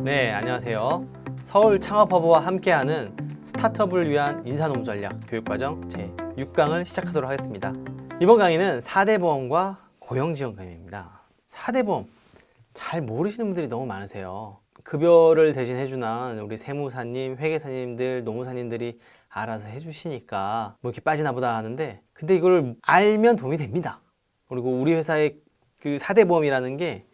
네, 안녕하세요. 서울 창업허브와 함께하는 스타트업을 위한 인사농 전략 교육과정 제 6강을 시작하도록 하겠습니다. 이번 강의는 4대 보험과 고용지원 강의입니다. 4대 보험 잘 모르시는 분들이 너무 많으세요. 급여를 대신 해주는 우리 세무사님, 회계사님들, 노무사님들이 알아서 해주시니까 뭐 이렇게 빠지나 보다 하는데 근데 이걸 알면 도움이 됩니다. 그리고 우리 회사의 그 4대 보험이라는 게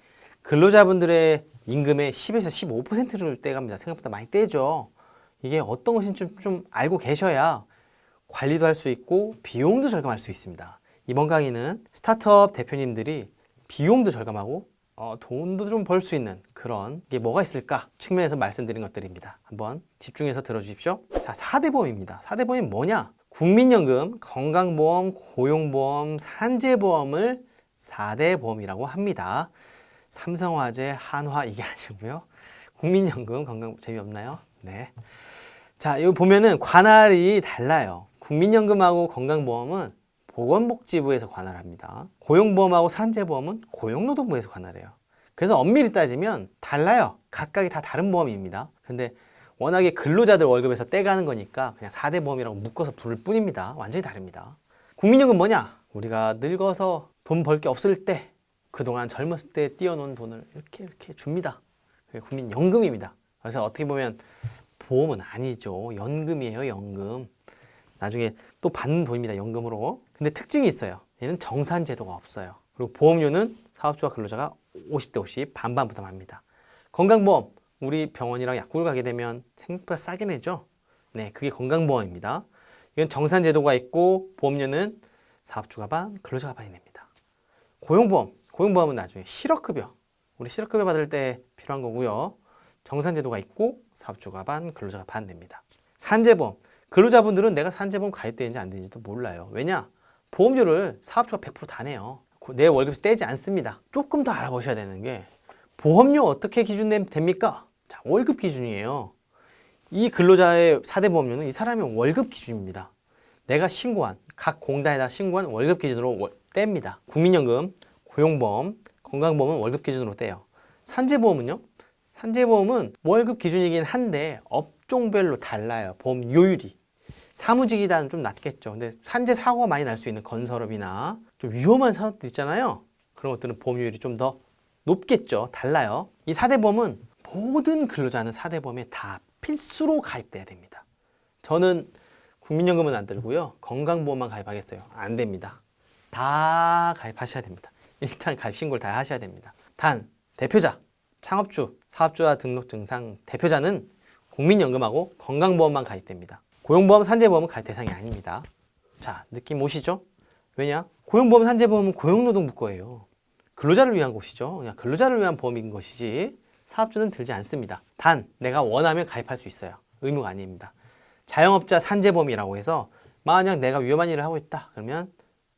근로자분들의 임금의 10에서 15%를 떼갑니다. 생각보다 많이 떼죠. 이게 어떤 것인지 좀, 좀 알고 계셔야 관리도 할 수 있고 비용도 절감할 수 있습니다. 이번 강의는 스타트업 대표님들이 비용도 절감하고 어, 돈도 좀 벌 수 있는 그런 게 뭐가 있을까 측면에서 말씀드린 것들입니다. 한번 집중해서 들어주십시오. 자, 4대 보험입니다. 4대 보험이 뭐냐? 국민연금, 건강보험, 고용보험, 산재보험을 4대 보험이라고 합니다. 삼성화재, 한화 이게 아니고요. 국민연금, 건강 재미없나요? 네. 자, 여기 보면은 관할이 달라요. 국민연금하고 건강보험은 보건복지부에서 관할합니다. 고용보험하고 산재보험은 고용노동부에서 관할해요. 그래서 엄밀히 따지면 달라요. 각각이 다 다른 보험입니다. 근데 워낙에 근로자들 월급에서 떼가는 거니까 그냥 4대 보험이라고 묶어서 부를 뿐입니다. 완전히 다릅니다. 국민연금 뭐냐? 우리가 늙어서 돈 벌 게 없을 때 그동안 젊었을 때 띄어놓은 돈을 이렇게 이렇게 줍니다. 그게 국민연금입니다. 그래서 어떻게 보면 보험은 아니죠. 연금이에요, 연금. 나중에 또 받는 돈입니다, 연금으로. 근데 특징이 있어요. 얘는 정산 제도가 없어요. 그리고 보험료는 사업주와 근로자가 50대 50 반반 부담합니다. 건강보험, 우리 병원이랑 약국을 가게 되면 생각보다 싸게 내죠. 네, 그게 건강보험입니다. 이건 정산 제도가 있고 보험료는 사업주 가 반, 근로자 가 반이 냅니다. 고용보험, 고용보험은 나중에 실업급여, 우리 실업급여 받을 때 필요한 거고요. 정산제도가 있고 사업주가 반, 근로자가 반 냅니다. 산재보험, 근로자분들은 내가 산재보험 가입되는지 안 되는지도 몰라요. 왜냐? 보험료를 사업주가 100%다 내요. 내 월급에서 떼지 않습니다. 조금 더 알아보셔야 되는 게 보험료 어떻게 기준됩니까? 자, 월급 기준이에요. 이 근로자의 4대 보험료는 이 사람의 월급 기준입니다. 내가 신고한 각 공단에다 신고한 월급 기준으로 월- 뗍니다. 국민연금, 고용보험, 건강보험은 월급 기준으로 떼요. 산재보험은요? 산재보험은 월급 기준이긴 한데 업종별로 달라요. 보험 요율이. 사무직이다는 좀 낮겠죠. 근데 산재 사고가 많이 날 수 있는 건설업이나 좀 위험한 산업들 있잖아요. 그런 것들은 보험료율이 좀 더 높겠죠. 달라요. 이 4대 보험은 모든 근로자는 4대 보험에 다 필수로 가입돼야 됩니다. 저는 국민연금은 안 들고요. 건강보험만 가입하겠어요. 안 됩니다. 다 가입하셔야 됩니다. 일단 가입 신고를 다 하셔야 됩니다. 단 대표자, 창업주, 사업주와 등록 증상 대표자는 국민연금하고 건강보험만 가입됩니다. 고용보험, 산재보험은 가입 대상이 아닙니다. 자, 느낌 오시죠? 왜냐? 고용보험, 산재보험은 고용노동부 거예요. 근로자를 위한 곳이죠. 그냥 근로자를 위한 보험인 것이지 사업주는 들지 않습니다. 단 내가 원하면 가입할 수 있어요. 의무가 아닙니다. 자영업자 산재보험이라고 해서 만약 내가 위험한 일을 하고 있다 그러면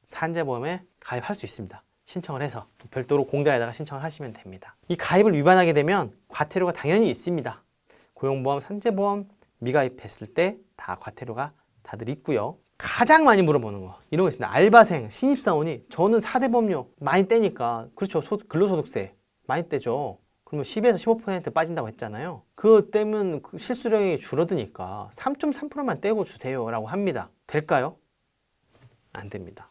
산재보험에 가입할 수 있습니다. 신청을 해서 별도로 공단에다가 신청을 하시면 됩니다. 이 가입을 위반하게 되면 과태료가 당연히 있습니다. 고용보험, 산재보험 미가입했을 때 다 과태료가 다들 있고요. 가장 많이 물어보는 거 이런 거 있습니다. 알바생, 신입사원이 저는 4대 보험료 많이 떼니까 그렇죠. 소- 근로소득세 많이 떼죠. 그러면 10에서 15% 빠진다고 했잖아요. 그거 떼면 그 실수령이 줄어드니까 3.3%만 떼고 주세요라고 합니다. 될까요? 안 됩니다.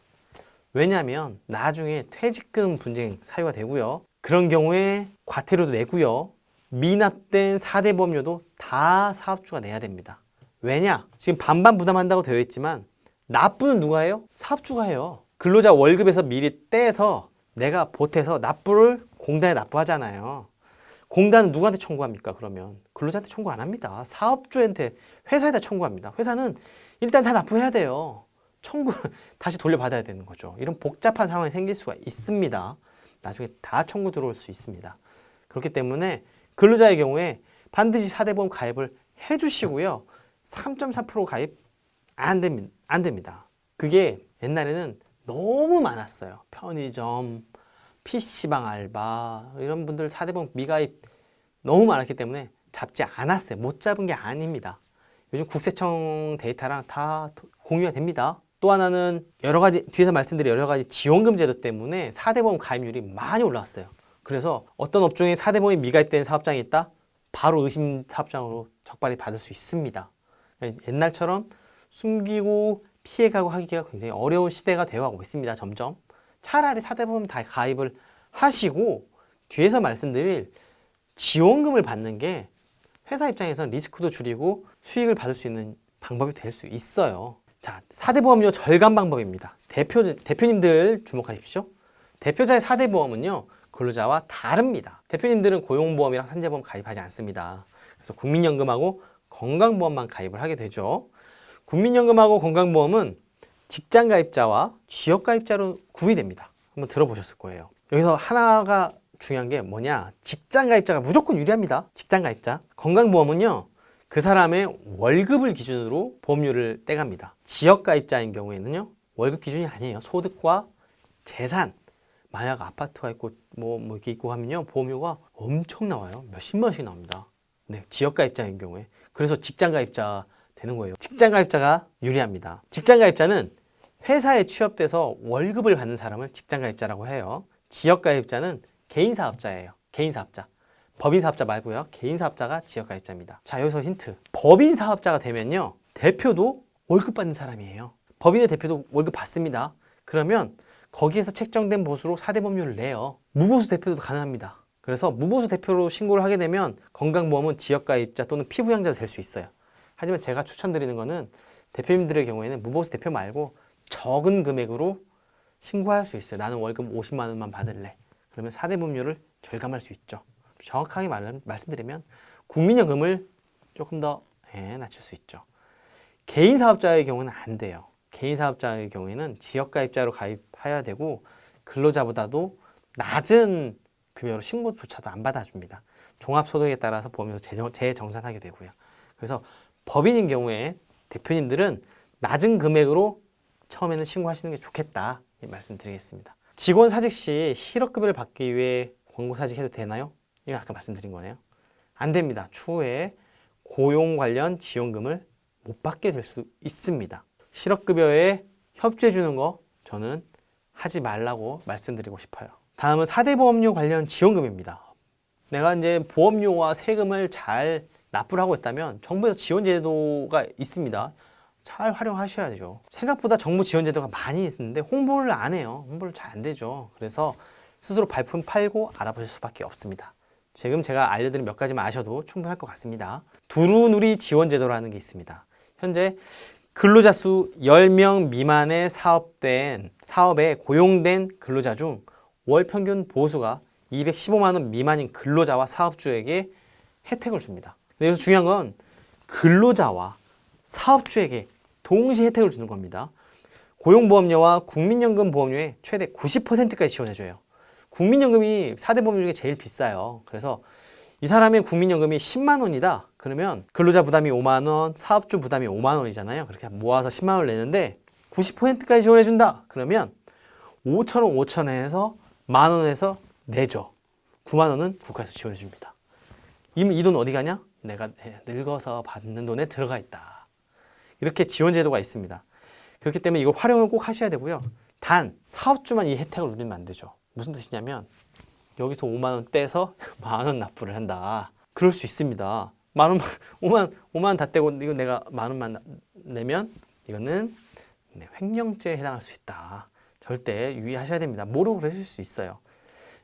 왜냐하면 나중에 퇴직금 분쟁 사유가 되고요. 그런 경우에 과태료도 내고요. 미납된 4대 보험료도 다 사업주가 내야 됩니다. 왜냐? 지금 반반 부담한다고 되어 있지만 납부는 누가 해요? 사업주가 해요. 근로자 월급에서 미리 떼서 내가 보태서 납부를 공단에 납부하잖아요. 공단은 누구한테 청구합니까? 그러면 근로자한테 청구 안 합니다. 사업주한테 회사에다 청구합니다. 회사는 일단 다 납부해야 돼요. 청구를 다시 돌려받아야 되는 거죠. 이런 복잡한 상황이 생길 수가 있습니다. 나중에 다 청구 들어올 수 있습니다. 그렇기 때문에 근로자의 경우에 반드시 4대 보험 가입을 해주시고요. 3.4% 가입 안 됩니다. 안 됩니다. 그게 옛날에는 너무 많았어요. 편의점, PC방 알바 이런 분들 4대 보험 미가입 너무 많았기 때문에 잡지 않았어요. 못 잡은 게 아닙니다. 요즘 국세청 데이터랑 다 도- 공유가 됩니다. 또 하나는 여러 가지 뒤에서 말씀드린 여러 가지 지원금 제도 때문에 4대 보험 가입률이 많이 올라왔어요. 그래서 어떤 업종에 4대 보험이 미가입된 사업장이 있다? 바로 의심 사업장으로 적발이 받을 수 있습니다. 옛날처럼 숨기고 피해가고 하기가 굉장히 어려운 시대가 되어가고 있습니다. 점점 차라리 사대보험 다 가입을 하시고 뒤에서 말씀드릴 지원금을 받는 게 회사 입장에서는 리스크도 줄이고 수익을 받을 수 있는 방법이 될 수 있어요. 자, 4대 보험료 절감 방법입니다. 대표, 대표님들 주목하십시오. 대표자의 4대 보험은요, 근로자와 다릅니다. 대표님들은 고용보험이랑 산재보험 가입하지 않습니다. 그래서 국민연금하고 건강보험만 가입을 하게 되죠. 국민연금하고 건강보험은 직장 가입자와 취업 가입자로 구비됩니다. 한번 들어보셨을 거예요. 여기서 하나가 중요한 게 뭐냐? 직장 가입자가 무조건 유리합니다. 직장 가입자. 건강보험은요. 그 사람의 월급을 기준으로 보험료를 떼갑니다. 지역 가입자인 경우에는요. 월급 기준이 아니에요. 소득과 재산. 만약 아파트가 있고 뭐, 뭐 이렇게 있고 하면요. 보험료가 엄청 나와요. 몇십만 원씩 나옵니다. 네, 지역 가입자인 경우에. 그래서 직장 가입자 되는 거예요. 직장 가입자가 유리합니다. 직장 가입자는 회사에 취업돼서 월급을 받는 사람을 직장 가입자라고 해요. 지역 가입자는 개인 사업자예요. 개인 사업자. 법인 사업자 말고요. 개인 사업자가 지역 가입자입니다. 자, 여기서 힌트. 법인 사업자가 되면요. 대표도 월급 받는 사람이에요. 법인의 대표도 월급 받습니다. 그러면 거기에서 책정된 보수로 4대 법률을 내요. 무보수 대표도 가능합니다. 그래서 무보수 대표로 신고를 하게 되면 건강보험은 지역 가입자 또는 피부양자가 될수 있어요. 하지만 제가 추천드리는 거는 대표님들의 경우에는 무보수 대표 말고 적은 금액으로 신고할 수 있어요. 나는 월급 50만 원만 받을래. 그러면 4대 법률을 절감할 수 있죠. 정확하게 말, 말씀드리면 국민연금을 조금 더 예, 낮출 수 있죠. 개인 사업자의 경우는 안 돼요. 개인 사업자의 경우에는 지역 가입자로 가입해야 되고 근로자보다도 낮은 급여로 신고조차도 안 받아줍니다. 종합소득에 따라서 보험에서 재정, 재정산하게 되고요. 그래서 법인인 경우에 대표님들은 낮은 금액으로 처음에는 신고하시는 게 좋겠다 이 말씀드리겠습니다. 직원 사직 시 실업급여를 받기 위해 권고 사직해도 되나요? 이거 아까 말씀드린 거네요. 안 됩니다. 추후에 고용 관련 지원금을 못 받게 될 수 있습니다. 실업급여에 협조해 주는 거 저는 하지 말라고 말씀드리고 싶어요. 다음은 4대 보험료 관련 지원금입니다. 내가 이제 보험료와 세금을 잘 납부를 하고 있다면 정부에서 지원 제도가 있습니다. 잘 활용하셔야 되죠. 생각보다 정부 지원 제도가 많이 있는데 홍보를 안 해요. 홍보를 잘 안 되죠. 그래서 스스로 발품 팔고 알아보실 수밖에 없습니다. 지금 제가 알려드린 몇 가지만 아셔도 충분할 것 같습니다. 두루누리 지원 제도라는 게 있습니다. 현재 근로자 수 10명 미만의 사업된 사업에 고용된 근로자 중 월 평균 보수가 215만 원 미만인 근로자와 사업주에게 혜택을 줍니다. 여기서 중요한 건 근로자와 사업주에게 동시에 혜택을 주는 겁니다. 고용보험료와 국민연금 보험료의 최대 90%까지 지원해줘요. 국민연금이 4대 보험료 중에 제일 비싸요. 그래서 이 사람의 국민연금이 10만 원이다. 그러면 근로자 부담이 5만 원, 사업주 부담이 5만 원이잖아요. 그렇게 모아서 10만 원을 내는데 90%까지 지원해 준다. 그러면 5천 원, 5천 원에서 만 원에서 내죠. 9만 원은 국가에서 지원해 줍니다. 이 돈 어디 가냐? 내가 늙어서 받는 돈에 들어가 있다. 이렇게 지원 제도가 있습니다. 그렇기 때문에 이걸 활용을 꼭 하셔야 되고요. 단 사업주만 이 혜택을 누리면 안 되죠. 무슨 뜻이냐면 여기서 5만 원 떼서 만 원 납부를 한다. 그럴 수 있습니다. 만 원, 5만, 5만 원다 떼고 이거 내가 만 원만 내면 이거는 네, 횡령죄에 해당할 수 있다. 절대 유의하셔야 됩니다. 모르고 그러실 수 있어요.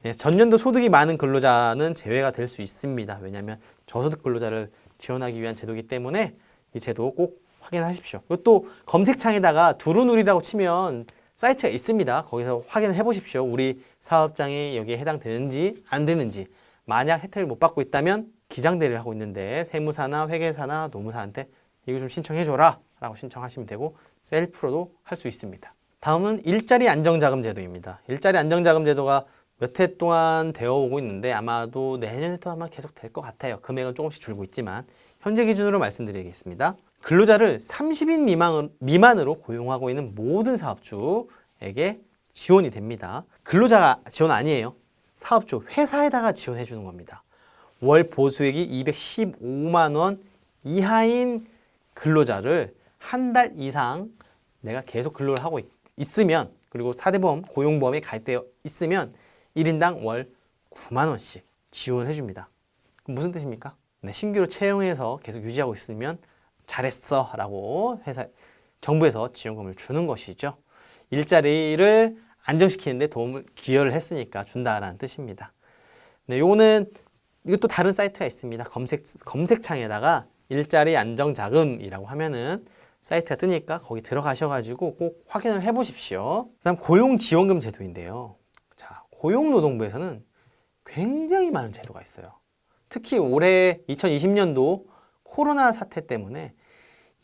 예, 전년도 소득이 많은 근로자는 제외가 될 수 있습니다. 왜냐하면 저소득 근로자를 지원하기 위한 제도이기 때문에 이 제도 꼭 확인하십시오. 또 검색창에다가 두루누리라고 치면 사이트가 있습니다. 거기서 확인을 해보십시오. 우리 사업장이 여기에 해당되는지 안 되는지 만약 혜택을 못 받고 있다면 기장대를 하고 있는데 세무사나 회계사나 노무사한테 이거 좀 신청해줘라 라고 신청하시면 되고 셀프로도 할 수 있습니다. 다음은 일자리 안정자금 제도입니다. 일자리 안정자금 제도가 몇 해 동안 되어 오고 있는데 아마도 내년에도 아마 계속 될 것 같아요. 금액은 조금씩 줄고 있지만 현재 기준으로 말씀드리겠습니다. 근로자를 30인 미만, 미만으로 고용하고 있는 모든 사업주에게 지원이 됩니다. 근로자가 지원 아니에요. 사업주, 회사에다가 지원해 주는 겁니다. 월 보수액이 215만 원 이하인 근로자를 한 달 이상 내가 계속 근로를 하고 있, 있으면 그리고 4대보험, 고용보험에 가입되어 있으면 1인당 월 9만 원씩 지원해 줍니다. 무슨 뜻입니까? 네, 신규로 채용해서 계속 유지하고 있으면 잘했어 라고 회사 정부에서 지원금을 주는 것이죠. 일자리를 안정시키는데 도움을 기여를 했으니까 준다라는 뜻입니다. 네, 요거는 이것도 다른 사이트가 있습니다. 검색 검색창에다가 일자리 안정 자금이라고 하면은 사이트가 뜨니까 거기 들어가셔가지고 꼭 확인을 해보십시오. 그다음 고용 지원금 제도인데요. 자, 고용노동부에서는 굉장히 많은 제도가 있어요. 특히 올해 2020년도 코로나 사태 때문에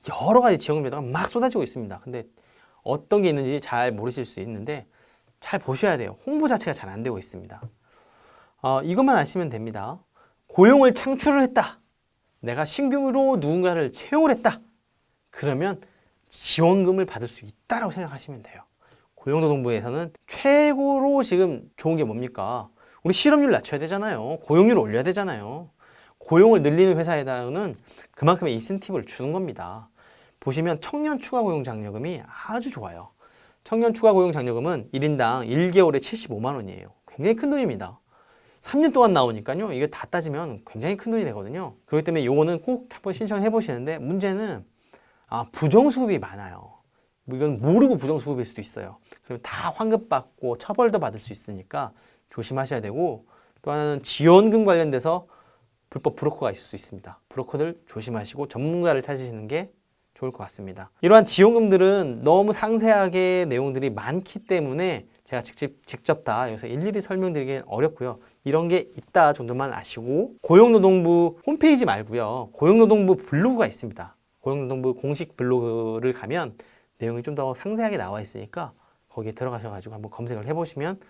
여러 가지 지원금 제도가 막 쏟아지고 있습니다. 근데 어떤 게 있는지 잘 모르실 수 있는데 잘 보셔야 돼요. 홍보 자체가 잘 안 되고 있습니다. 어, 이것만 아시면 됩니다. 고용을 창출을 했다. 내가 신규로 누군가를 채용을 했다. 그러면 지원금을 받을 수 있다라고 생각하시면 돼요. 고용노동부에서는 최고로 지금 좋은 게 뭡니까? 우리 실업률 낮춰야 되잖아요. 고용률 올려야 되잖아요. 고용을 늘리는 회사에다는 그만큼의 인센티브를 주는 겁니다. 보시면 청년 추가 고용 장려금이 아주 좋아요. 청년 추가 고용 장려금은 1인당 1개월에 75만 원이에요. 굉장히 큰 돈입니다. 3년 동안 나오니까요. 이게 다 따지면 굉장히 큰 돈이 되거든요. 그렇기 때문에 요거는 꼭 한번 신청해 보시는데 문제는 아, 부정수급이 많아요. 뭐 이건 모르고 부정수급일 수도 있어요. 그럼 다 환급 받고 처벌도 받을 수 있으니까 조심하셔야 되고 또 하나는 지원금 관련돼서 불법 브로커가 있을 수 있습니다. 브로커들 조심하시고 전문가를 찾으시는 게 좋을 것 같습니다. 이러한 지원금들은 너무 상세하게 내용들이 많기 때문에 제가 직접, 직접 다 여기서 일일이 설명드리기 어렵고요. 이런 게 있다 정도만 아시고 고용노동부 홈페이지 말고요. 고용노동부 블로그가 있습니다. 고용노동부 공식 블로그를 가면 내용이 좀 더 상세하게 나와 있으니까 거기에 들어가셔가지고 한번 검색을 해보시면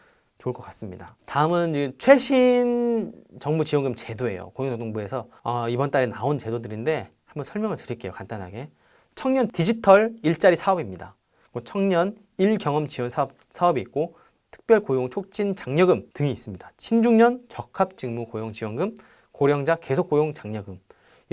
좋을 것 같습니다. 다음은 최신 정부 지원금 제도예요. 고용노동부에서 어, 이번 달에 나온 제도들인데 한번 설명을 드릴게요. 간단하게. 청년 디지털 일자리 사업입니다. 뭐 청년 일경험 지원 사업, 사업이 있고 특별 고용 촉진 장려금 등이 있습니다. 신중년 적합 직무 고용 지원금, 고령자 계속 고용 장려금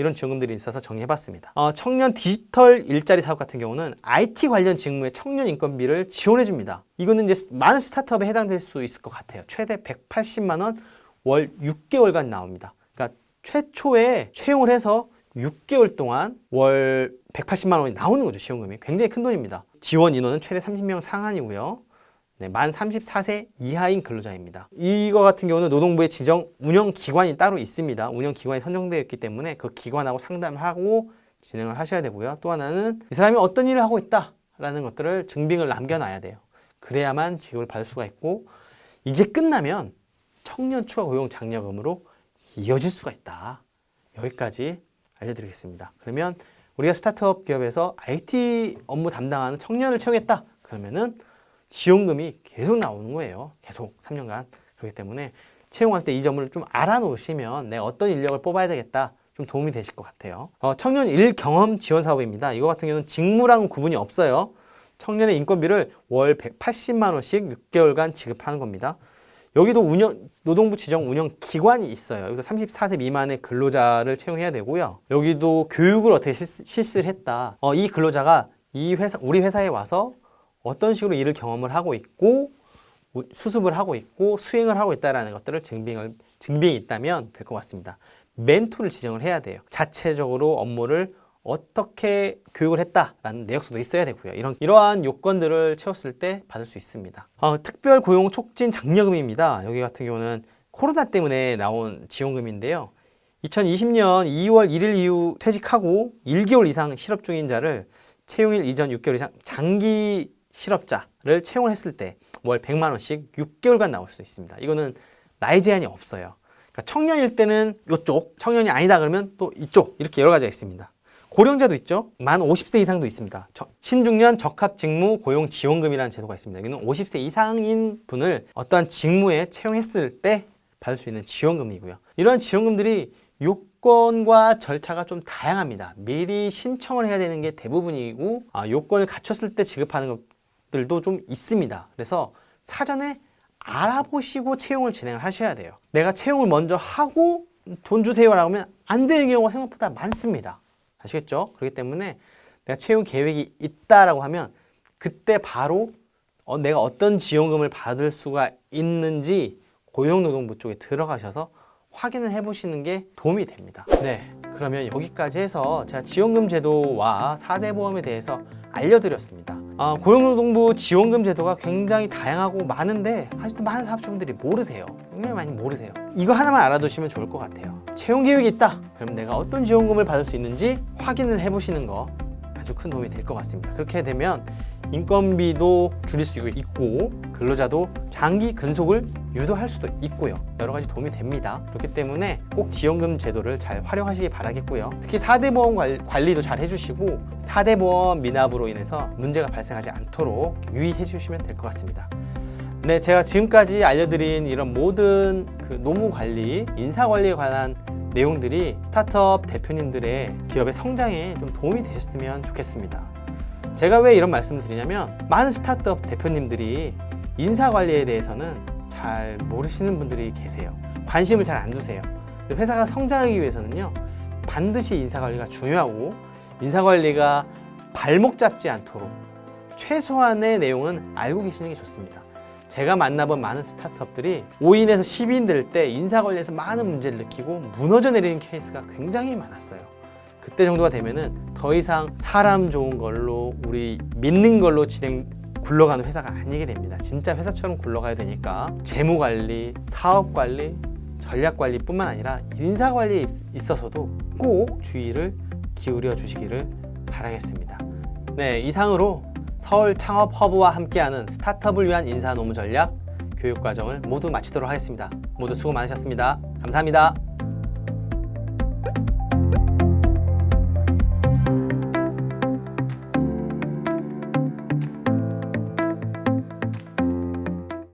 이런 지원금들이 있어서 정리해봤습니다. 어, 청년 디지털 일자리 사업 같은 경우는 IT 관련 직무의 청년 인건비를 지원해줍니다. 이거는 이제 많은 스타트업에 해당될 수 있을 것 같아요. 최대 180만 원 월 6개월간 나옵니다. 그러니까 최초에 채용을 해서 6개월 동안 월 180만 원이 나오는 거죠. 지원금이 굉장히 큰 돈입니다. 지원 인원은 최대 30명 상한이고요. 네, 만 34세 이하인 근로자입니다. 이거 같은 경우는 노동부의 지정 운영 기관이 따로 있습니다. 운영 기관이 선정되어 있기 때문에 그 기관하고 상담하고 진행을 하셔야 되고요. 또 하나는 이 사람이 어떤 일을 하고 있다라는 것들을 증빙을 남겨놔야 돼요. 그래야만 지급을 받을 수가 있고 이게 끝나면 청년 추가 고용 장려금으로 이어질 수가 있다. 여기까지 알려드리겠습니다. 그러면 우리가 스타트업 기업에서 IT 업무 담당하는 청년을 채용했다. 그러면은 지원금이 계속 나오는 거예요. 계속 3년간. 그렇기 때문에 채용할 때 이 점을 좀 알아놓으시면 내가 어떤 인력을 뽑아야 되겠다. 좀 도움이 되실 것 같아요. 어, 청년 일 경험 지원 사업입니다. 이거 같은 경우는 직무랑 구분이 없어요. 청년의 인건비를 월 180만 원씩 6개월간 지급하는 겁니다. 여기도 운영 노동부 지정 운영 기관이 있어요. 여기서 34세 미만의 근로자를 채용해야 되고요. 여기도 교육을 어떻게 실시, 를 했다. 어, 이 근로자가 이 회사 우리 회사에 와서 어떤 식으로 일을 경험을 하고 있고 수습을 하고 있고 수행을 하고 있다라는 것들을 증빙을 증빙이 있다면 될 것 같습니다. 멘토를 지정을 해야 돼요. 자체적으로 업무를 어떻게 교육을 했다라는 내역서도 있어야 되고요. 이런 이러한 요건들을 채웠을 때 받을 수 있습니다. 어, 특별 고용 촉진 장려금입니다. 여기 같은 경우는 코로나 때문에 나온 지원금인데요. 2020년 2월 1일 이후 퇴직하고 1개월 이상 실업 중인 자를 채용일 이전 6개월 이상 장기 실업자를 채용을 했을 때 월 100만 원씩 6개월간 나올 수 있습니다. 이거는 나이 제한이 없어요. 그러니까 청년일 때는 이쪽, 청년이 아니다 그러면 또 이쪽 이렇게 여러 가지가 있습니다. 고령자도 있죠. 만 50세 이상도 있습니다. 신중년 적합 직무 고용 지원금이라는 제도가 있습니다. 여기는 50세 이상인 분을 어떠한 직무에 채용했을 때 받을 수 있는 지원금이고요. 이러한 지원금들이 요건과 절차가 좀 다양합니다. 미리 신청을 해야 되는 게 대부분이고 아, 요건을 갖췄을 때 지급하는 것들도 좀 있습니다. 그래서 사전에 알아보시고 채용을 진행을 하셔야 돼요. 내가 채용을 먼저 하고 돈 주세요라고 하면 안 되는 경우가 생각보다 많습니다. 아시겠죠? 그렇기 때문에 내가 채용 계획이 있다라고 하면 그때 바로 어, 내가 어떤 지원금을 받을 수가 있는지 고용노동부 쪽에 들어가셔서 확인을 해보시는 게 도움이 됩니다. 네, 그러면 여기까지 해서 제가 지원금 제도와 4대 보험에 대해서 알려드렸습니다. 아, 고용노동부 지원금 제도가 굉장히 다양하고 많은데 아직도 많은 사업주분들이 모르세요. 굉장히 많이 모르세요. 이거 하나만 알아두시면 좋을 것 같아요. 채용 계획이 있다. 그럼 내가 어떤 지원금을 받을 수 있는지 확인을 해보시는 거 아주 큰 도움이 될 것 같습니다. 그렇게 되면 인건비도 줄일 수 있고 근로자도 장기 근속을 유도할 수도 있고요. 여러 가지 도움이 됩니다. 그렇기 때문에 꼭 지원금 제도를 잘 활용하시기 바라겠고요. 특히 4대 보험 관- 관리도 잘 해주시고 4대 보험 미납으로 인해서 문제가 발생하지 않도록 유의해 주시면 될 것 같습니다. 네, 제가 지금까지 알려드린 이런 모든 그 노무 관리, 인사 관리에 관한 내용들이 스타트업 대표님들의 기업의 성장에 좀 도움이 되셨으면 좋겠습니다. 제가 왜 이런 말씀을 드리냐면 많은 스타트업 대표님들이 인사 관리에 대해서는 잘 모르시는 분들이 계세요. 관심을 잘 안 두세요. 회사가 성장하기 위해서는요, 반드시 인사 관리가 중요하고 인사 관리가 발목 잡지 않도록 최소한의 내용은 알고 계시는 게 좋습니다. 제가 만나본 많은 스타트업들이 5인에서 10인 될 때 인사 관리에서 많은 문제를 느끼고 무너져 내리는 케이스가 굉장히 많았어요. 그때 정도가 되면은 더 이상 사람 좋은 걸로 우리 믿는 걸로 진행 굴러가는 회사가 아니게 됩니다. 진짜 회사처럼 굴러가야 되니까 재무 관리, 사업 관리, 전략 관리뿐만 아니라 인사 관리에 있- 있어서도 꼭 주의를 기울여 주시기를 바라겠습니다. 네, 이상으로 서울 창업 허브와 함께하는 스타트업을 위한 인사 노무 전략 교육 과정을 모두 마치도록 하겠습니다. 모두 수고 많으셨습니다. 감사합니다.